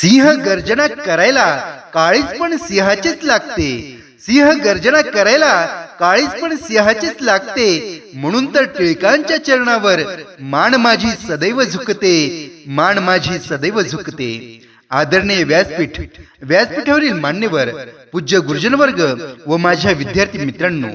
सिंह गर्जना करायला काळीच पण सिंहाचेच लागते. सिंह गर्जना करायला काळीच पण सिंहाचेच लागते. म्हणून तर टिळकांच्या चरणावर मान माझी सदैव झुकते. मान माझी सदैव झुकते. आदरणीय व्यासपीठ व्यासपीठावरील मान्यवर पूज्य गुरुजन वर्ग व माझ्या विद्यार्थी मित्रांनो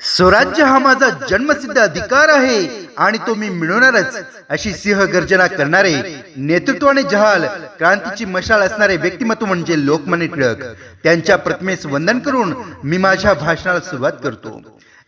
स्वराज्य हा माझा जन्मसिद्ध अधिकार आहे. आणि तो मी मिळवणारच अशी सिंह गर्जना करणारे नेतृत्वाने जहाल क्रांतीची मशाल असणारे व्यक्तिमत्व म्हणजे लोकमान्य टिळक. त्यांच्या प्रतिमेस वंदन करून मी माझ्या भाषणाला सुरुवात करतो.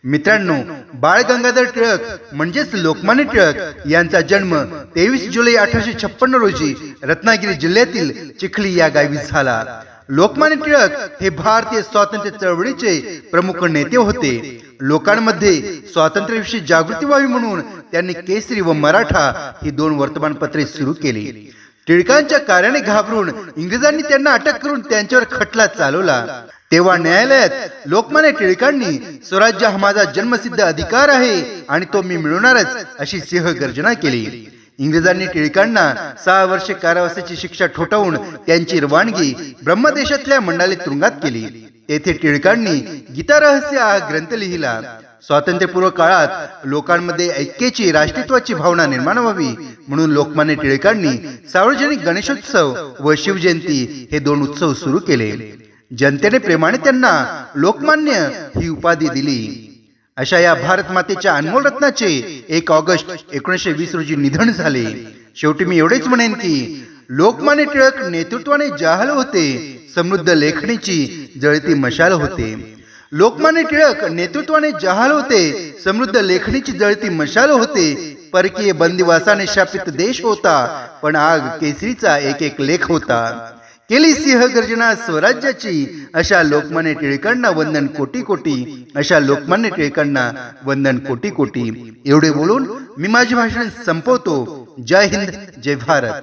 मित्रांनो बाळ गंगाधर टिळक म्हणजेच लोकमान्य टिळक यांचा जन्म तेवीस जुलै अठराशे छप्पन्न रोजी रत्नागिरी जिल्ह्यातील चिखली या गावी झाला. लोकमान्य टिळक हे भारतीय स्वातंत्र्य चळवळीचे प्रमुख नेते होते. लोकांमध्ये स्वातंत्र्याविषयी जागृती व्हावी म्हणून त्यांनी केसरी व मराठा ही दोन वर्तमानपत्रे सुरू केली. टिळकांच्या कार्याने घाबरून इंग्रजांनी त्यांना अटक करून त्यांच्यावर खटला चालवला. तेव्हा न्यायालयात लोकमान्य टिळकांनी स्वराज्य हा माझा जन्मसिद्ध अधिकार आहे आणि तो मी मिळवणारच अशी सिंह गर्जना केली. इंग्रजांनी टिळकांना सहा वर्षे कारावासाची शिक्षा ठोठावून त्यांची रवानगी ब्रह्मदेशातल्या मंडाले तुरुंगात केली. तेथे टिळकांनी गीतारहस्य हा ग्रंथ लिहिला. स्वातंत्र्यपूर्व काळात लोकांमध्ये ऐक्याची राष्ट्रीयत्वाची भावना निर्माण व्हावी म्हणून लोकमान्य टिळकांनी सार्वजनिक गणेशोत्सव व शिवजयंती हे दोन उत्सव सुरू केले. जनतेने प्रेमाने त्यांना लोकमान्य ही उपाधी दिली. अशा या भारत मातेच्या अनमोल रत्नाचे एक ऑगस्ट एकोणीसशे वीस रोजी निधन झाले. शेवटी मी एवढेच म्हणेन की लोकमान्य टिळक नेतृत्वाने जाहल होते समृद्ध लेखणीची जळती मशाल होते. लोकमान्य टिळक नेतृत्वाने जहाल होते समृद्ध लेखणीची जळती मशाल होते परकीय बंदिवासाने शापित देश होता पण आग केसरीचा एक एक लेख होता. केली सिंह गर्जना स्वराज्याची अशा लोकमान्य टिळकांना वंदन कोटी कोटी अशा लोकमान्य टिळकांना वंदन कोटी कोटी एवढे बोलून मी माझे भाषण संपवतो. जय हिंद जय भारत.